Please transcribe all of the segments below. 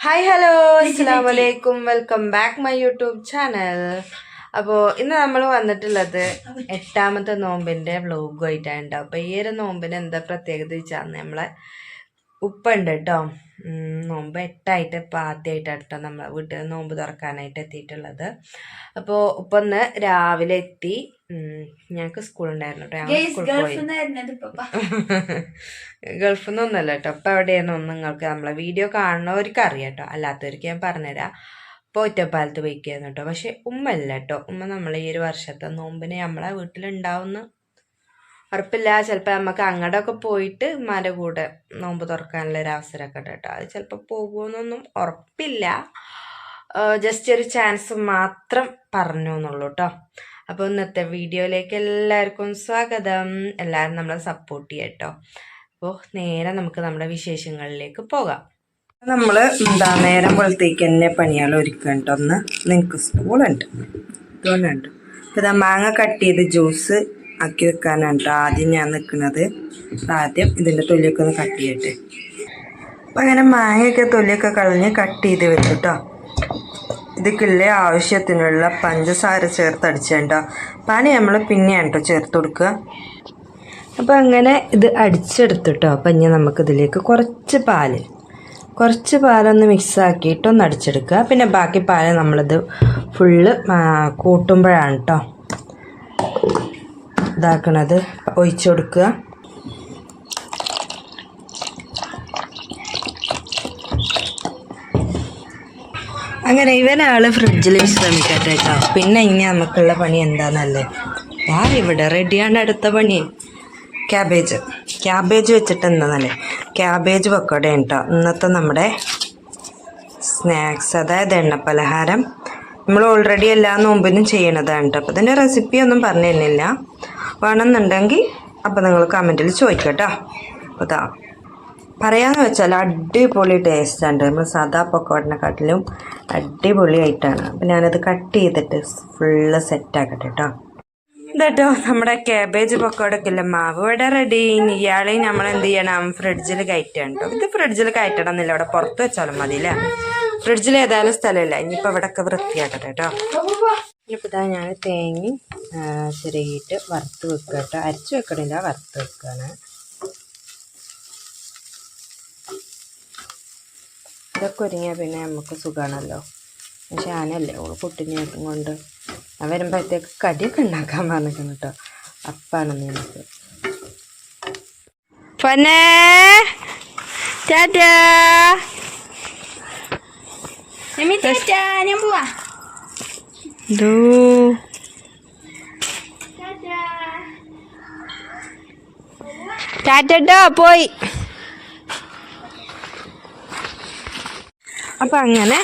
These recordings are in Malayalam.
ഹായ് ഹലോ അസ്സാം വലൈക്കും welcome back my YouTube channel അപ്പോൾ ഇന്ന് നമ്മൾ വന്നിട്ടുള്ളത് എട്ടാമത്തെ നോമ്പിന്റെ വ്ലോഗുമായിട്ടാണ് ഉണ്ടാവും അപ്പോൾ ഈ ഒരു നോമ്പിന് എന്താ പ്രത്യേകത വെച്ചാൽ നമ്മളെ ഉപ്പുണ്ട് കേട്ടോ നോമ്പ് എട്ടായിട്ട് ഇപ്പോൾ ആദ്യമായിട്ടാണ് കേട്ടോ നമ്മളെ വീട്ടിൽ നോമ്പ് തുറക്കാനായിട്ട് എത്തിയിട്ടുള്ളത്. അപ്പോൾ ഉപ്പൊന്ന് രാവിലെ എത്തി. ഞങ്ങൾക്ക് സ്കൂളുണ്ടായിരുന്നു ഗൾഫിൽ നിന്നൊന്നല്ല കേട്ടോ ഇപ്പം എവിടെയാണ് നിങ്ങൾക്ക് നമ്മളെ വീഡിയോ കാണുന്നവർക്ക് അറിയാം കേട്ടോ അല്ലാത്തവർക്ക് ഞാൻ പറഞ്ഞുതരാം. ഇപ്പോൾ ഒറ്റപ്പാലത്ത് പോയിക്കായിരുന്നു കേട്ടോ പക്ഷെ ഉമ്മ അല്ല കേട്ടോ ഉമ്മ നമ്മളെ ഈ ഒരു വർഷത്തെ നോമ്പിന് നമ്മളെ വീട്ടിലുണ്ടാവുന്ന. ഉറപ്പില്ല. ചിലപ്പോൾ നമുക്ക് അങ്ങോട്ടൊക്കെ പോയിട്ട് ഉമ്മാന്റെ കൂടെ നോമ്പ് തുറക്കാനുള്ള ഒരു അവസരമൊക്കെ ഉണ്ട് കേട്ടോ അത് ചിലപ്പോൾ പോകുമെന്നൊന്നും ഉറപ്പില്ല. ജസ്റ്റ് ഒരു ചാൻസ് മാത്രം പറഞ്ഞു എന്നുള്ളൂ കേട്ടോ അപ്പോൾ ഇന്നത്തെ വീഡിയോയിലേക്ക് എല്ലാവർക്കും സ്വാഗതം. എല്ലാവരും നമ്മളെ സപ്പോർട്ട് ചെയ്യട്ടോ കേട്ടോ. അപ്പോൾ നേരെ നമുക്ക് നമ്മുടെ വിശേഷങ്ങളിലേക്ക് പോകാം. നമ്മൾ എന്താ നേരം പോലത്തേക്ക് തന്നെ പണിയാൽ ഒരുക്കണ്ട ഒന്ന് നിങ്ങൾക്ക് സ്കൂളുണ്ട്. ഇതുകൊണ്ടുണ്ട് അപ്പോൾ ഇതാ മാങ്ങ കട്ട് ചെയ്ത് ജ്യൂസ് ആക്കി വെക്കാനാണ് ട്ടോ ആദ്യം ഞാൻ നിൽക്കുന്നത് ആദ്യം ഇതിന്റെ തൊലിയൊക്കെ ഒന്ന് കട്ട് ചെയ്യട്ടെ. അപ്പോൾ അങ്ങനെ മാങ്ങയൊക്കെ തൊലിയൊക്കെ കളഞ്ഞ് കട്ട് ചെയ്ത് വെച്ചു കേട്ടോ ഇതിക്കുള്ള ആവശ്യത്തിനുള്ള പഞ്ചസാര ചേർത്ത് പനി നമ്മൾ പിന്നെയാണ് കേട്ടോ ചേർത്ത് കൊടുക്കുക അപ്പോൾ അങ്ങനെ ഇത് അടിച്ചെടുത്തിട്ടോ അപ്പം ഇനി നമുക്കിതിലേക്ക് കുറച്ച് പാൽ. കുറച്ച് പാലൊന്ന് മിക്സ് ആക്കിയിട്ട് ഒന്ന് അടിച്ചെടുക്കുക പിന്നെ ബാക്കി പാൽ നമ്മളിത് ഫുള്ള് കൂട്ടുമ്പോഴാണ് കേട്ടോ ഇതാക്കണത്. ഒഴിച്ചു കൊടുക്കുക അങ്ങനെ ഇവനാൾ ഫ്രിഡ്ജിൽ വിശ്രമിക്കട്ടെ കേട്ടോ പിന്നെ ഇനി നമുക്കുള്ള പണി എന്താണെന്നല്ലേ ആ ഇവിടെ റെഡിയാണ് അടുത്ത പണി. ക്യാബേജ് ക്യാബേജ് വെച്ചിട്ട് എന്താണെന്നല്ലേ ക്യാബേജ് വെക്കടേ കേട്ടോ ഇന്നത്തെ നമ്മുടെ സ്നാക്സ് അതായത് എണ്ണപ്പലഹാരം. നമ്മൾ ഓൾറെഡി എല്ലാ നോമ്പിനും ചെയ്യണതാണ് കേട്ടോ അപ്പോൾ ഇതിന്റെ റെസിപ്പി ഒന്നും പറഞ്ഞു തരുന്നില്ല വേണമെന്നുണ്ടെങ്കിൽ അപ്പോൾ നിങ്ങൾ കമന്റിൽ ചോദിക്കട്ടോ. അപ്പോൾ പറയാന്ന് വെച്ചാൽ അടിപൊളി ടേസ്റ്റ് ഉണ്ട് നമ്മൾ സാധാ അടിപൊളി ആയിട്ടാണ്. അപ്പം ഞാനത് കട്ട് ചെയ്തിട്ട് ഫുള്ള് സെറ്റാക്കട്ടെ കേട്ടോ ഇതട്ടോ നമ്മുടെ കാബേജ് പൊക്കോടൊക്കെ മാവ് ഇവിടെ റെഡി ഇയാളെ നമ്മൾ എന്ത് ചെയ്യണം? ഫ്രിഡ്ജിൽ കയറ്റണം ഇത് ഫ്രിഡ്ജിൽ കയറ്റണം എന്നില്ല. ഇവിടെ പുറത്ത് വെച്ചാലും മതി അല്ലേ ഫ്രിഡ്ജിൽ ഏതായാലും സ്ഥലമില്ല. ഇനിയിപ്പോൾ ഇവിടെയൊക്കെ വൃത്തിയാക്കട്ടെ കേട്ടോ ഇനിയിപ്പോൾ ഇതാ ഞാൻ തേങ്ങി ചെറിയിട്ട് വറുത്ത് വെക്കുക കേട്ടോ അരച്ച് വെക്കണില്ല. വറുത്ത് വെക്കുകയാണ് ഇതൊക്കെ ഒരുങ്ങിയാൽ പിന്നെ നമുക്ക് സുഖമാണല്ലോ പക്ഷെ ആനല്ലേ ഓൾ കുട്ടിനെയൊക്കെ കൊണ്ട്. ഞാൻ വരുമ്പോഴത്തേക്ക് കടിയൊക്കെ ഉണ്ടാക്കാൻ പറഞ്ഞിരിക്കുന്നു കേട്ടോ. അപ്പാണ് നിനക്ക്. പൊന്നേ ടാറ്റാ ഞാൻ പോവാ. ദൂ ടാറ്റട്ടോ പോയി. അപ്പം അങ്ങനെ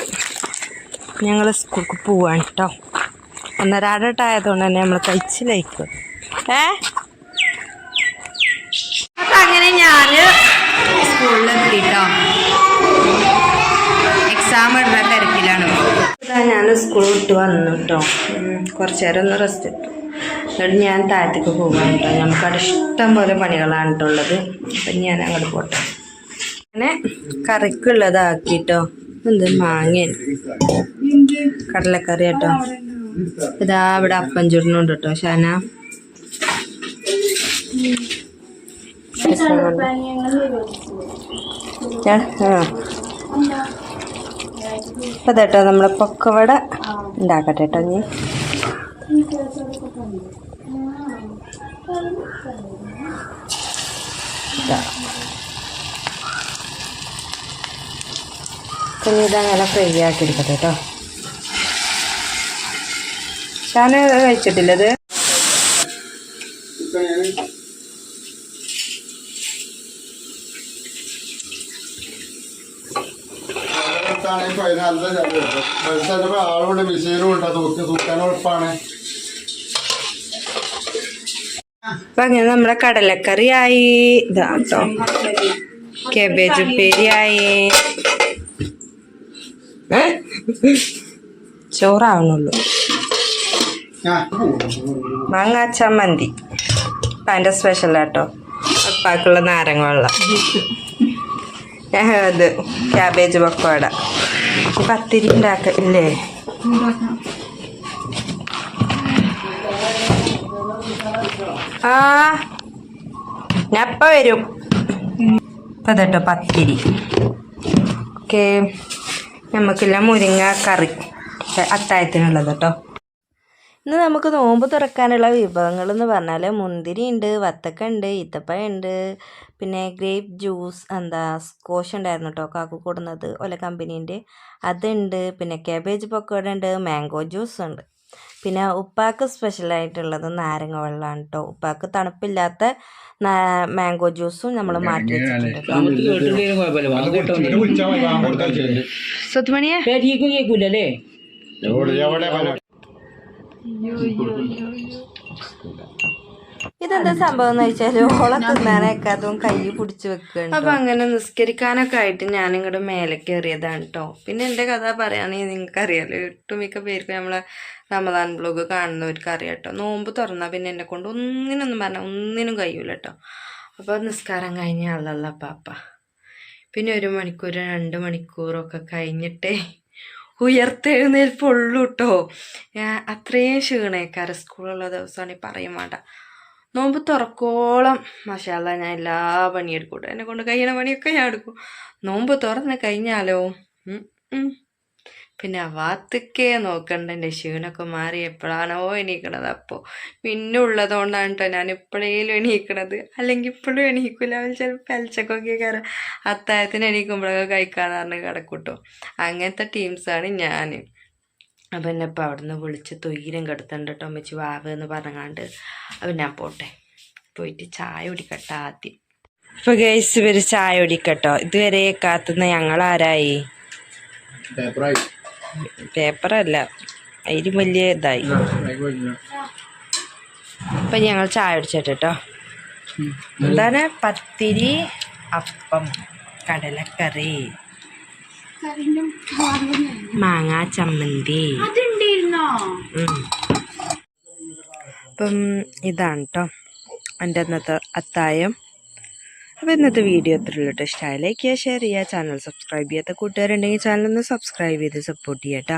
ഞങ്ങൾ സ്കൂൾക്ക് പോവാണ് കേട്ടോ ഒന്നരാടട്ടായതുകൊണ്ട് തന്നെ നമ്മൾ കഴിച്ചിലേക്ക് ഏ? അപ്പം അങ്ങനെ ഞാൻ സ്കൂളിലെത്തി കേട്ടോ എക്സാം ഇടുന്ന തിരക്കിലാണ്. ഞാൻ സ്കൂൾ വിട്ട് വന്നു കേട്ടോ കുറച്ച് നേരം ഒന്ന് റെസ്റ്റ് എടുത്തു എന്നിട്ട് ഞാൻ താഴത്തേക്ക് പോകാൻ കേട്ടോ നമുക്കവിടെ ഇഷ്ടം പോലെ പണികളാണ് കേട്ടോ ഉള്ളത്. അപ്പം ഞാൻ അങ്ങോട്ട് പോട്ടെ. അങ്ങനെ കറിക്കുള്ളതാക്കിട്ടോ. എന്ത്? മാങ്ങ കടലക്കറി കേട്ടോ. ഇതാ ഇവിടെ അപ്പം ചുടുന്നുണ്ട് കേട്ടോ ഷാന. ഞാൻ നമ്മളെ പൊക്കവട. ഉണ്ടാക്കട്ടെ കേട്ടോ പിന്നെ ഇതങ്ങനെ ഫ്രൈ ആക്കി എടുക്കട്ടെ കേട്ടോ. ഞാൻ കഴിച്ചിട്ടില്ലത്. ആളുകൊണ്ട് മെഷീനും ഉണ്ട് തൂക്കി തൂക്കാൻ ഉറപ്പാണ് അപ്പൊ അങ്ങനെ നമ്മുടെ കടലക്കറി ആയി ഇതാ കേട്ടോ. കേബേജ് ഉപ്പേരി ആയി ചോറാവണുള്ളൂ. മാങ്ങ ചമ്മന്തി. അതിന്റെ സ്പെഷ്യൽ ആട്ടോ. അപ്പാക്കുള്ള നാരങ്ങ വെള്ളം. അത് ക്യാബേജ് പക്കോട. പത്തിരി പത്തിരി ഉണ്ടാക്കില്ലേ ആ ഞാൻ എപ്പ വരും. ഇപ്പൊ ഇതട്ടോ പത്തിരി. ഓക്കെ. നമുക്കില്ല മുരിങ്ങ കറി അത്തായത്തിനുള്ളത് കേട്ടോ ഇന്ന് നമുക്ക് നോമ്പ് തുറക്കാനുള്ള വിഭവങ്ങൾ എന്ന് പറഞ്ഞാൽ മുന്തിരി ഉണ്ട് വത്തക്ക ഉണ്ട് ഈത്തപ്പഴം ഉണ്ട് പിന്നെ ഗ്രേപ്പ് ജ്യൂസ് എന്താ സ്കോഷ് ഉണ്ടായിരുന്നു കേട്ടോ കാക്കു കൂടുന്നത് ഒല കമ്പനീന്റെ അതുണ്ട് പിന്നെ കാബേജ് പക്കോട ഉണ്ട് മാംഗോ ജ്യൂസ് ഉണ്ട് പിന്നെ ഉപ്പാക്ക് സ്പെഷ്യലായിട്ടുള്ളത് നാരങ്ങ വെള്ളമാണ് കേട്ടോ ഉപ്പാക്ക് തണുപ്പില്ലാത്ത മാംഗോ ജ്യൂസും നമ്മൾ മാറ്റി വെച്ചിട്ടുണ്ട് കേട്ടോ സുധമണിയെ പേടിക്കും കേൾക്കൂലല്ലേ ഇതെന്താ സംഭവം എന്ന് വെച്ചാൽ ഓളെ തിന്നാനൊക്കെ അതും കൈ പിടിച്ചു വെക്കുന്നുണ്ട് അപ്പൊ അങ്ങനെ നിസ്കരിക്കാനൊക്കെ ആയിട്ട് ഞാൻ ഇങ്ങോട്ട് മേലെ കയറിയതാണ് കേട്ടോ പിന്നെ എന്റെ കഥ പറയുകയാണെങ്കിൽ നിങ്ങൾക്ക് അറിയാലോ ഒട്ടുമിക്ക പേർക്ക് നമ്മളെ റമദാൻ ബ്ലോഗ് കാണുന്നവർക്ക് അറിയാം കേട്ടോ നോമ്പ് തുറന്നാൽ പിന്നെ എന്നെ കൊണ്ട് ഒന്നിനൊന്നും പറഞ്ഞാൽ ഒന്നിനും കഴിയൂല കേട്ടോ അപ്പൊ നിസ്കാരം കഴിഞ്ഞ അല്ലല്ല പാപ്പ. പിന്നെ ഒരു മണിക്കൂർ രണ്ട് മണിക്കൂറൊക്കെ കഴിഞ്ഞിട്ടേ ഉയർത്തെഴുന്നേൽപ്പുള്ളൂ കേട്ടോ ഞാൻ അത്രയും ക്ഷീണേക്കാര സ്കൂളുള്ള ദിവസമാണെങ്കിൽ പറയും വേണ്ട നോമ്പ് തുറക്കോളം മഷാല ഞാൻ എല്ലാ പണിയെടുക്കൂട്ടോ കേട്ടോ എന്നെ കൊണ്ട് കഴിയണ പണിയൊക്കെ ഞാൻ എടുക്കും. നോമ്പ് തുറന്ന് കഴിഞ്ഞാലോ. പിന്നെ അവാത്തക്കേ നോക്കണ്ട. എന്റെ ക്ഷീണമൊക്കെ മാറി എപ്പോഴാണോ എണീക്കണത്. അപ്പോൾ പിന്നെ ഉള്ളതുകൊണ്ടാണ് കേട്ടോ ഞാൻ എപ്പോഴേലും എണീക്കണത് അല്ലെങ്കിൽ ഇപ്പോഴും എണീക്കില്ല ചിലപ്പോൾ പലിച്ചക്കൊക്കെ കയറാം അത്താഴത്തിന് എണീക്കുമ്പോഴൊക്കെ കഴിക്കാന്ന് പറഞ്ഞ് കിടക്കൂട്ടോ അങ്ങനത്തെ ടീംസാണ് ഞാൻ അപ്പം എന്നെ ഇപ്പം അവിടെ നിന്ന് വിളിച്ച് തൊയ്യിലും കിടത്തുന്നുണ്ട് കേട്ടോ അമ്മച്ചി വാവ് എന്ന് പറഞ്ഞാണ്ട് അപ്പം ഞാൻ പോട്ടെ. പോയിട്ട് ചായ കുടിക്കട്ടെ ആദ്യം. ഇപ്പം ഗൈസ് ഇവർ ചായ കുടിക്കട്ടോ. ഇതുവരെ കാത്തുന്ന ഞങ്ങളാരായി? പേപ്പറായി പേപ്പറല്ല. അതിലും വലിയ ഇതായി. അപ്പം ഞങ്ങൾ ചായ അടിച്ചിട്ട് കേട്ടോ എന്താണ്? പത്തിരി അപ്പം കടലക്കറി. മാങ്ങാ ചമ്മന്തി. അപ്പം ഇതാണ് കേട്ടോ എന്റെ അന്നത്തെ അത്തായം. അപ്പോൾ ഇന്നത്തെ വീഡിയോ എത്രയുള്ളൂ കേട്ടോ. ഇഷ്ടമായി ലൈക്ക് ചെയ്യുക ഷെയർ ചെയ്യുക ചാനൽ സബ്സ്ക്രൈബ് ചെയ്യാത്ത കൂട്ടുകാരുണ്ടെങ്കിൽ ചാനൽ ഒന്ന് സബ്സ്ക്രൈബ് ചെയ്ത് സപ്പോർട്ട് ചെയ്യാം കേട്ടോ.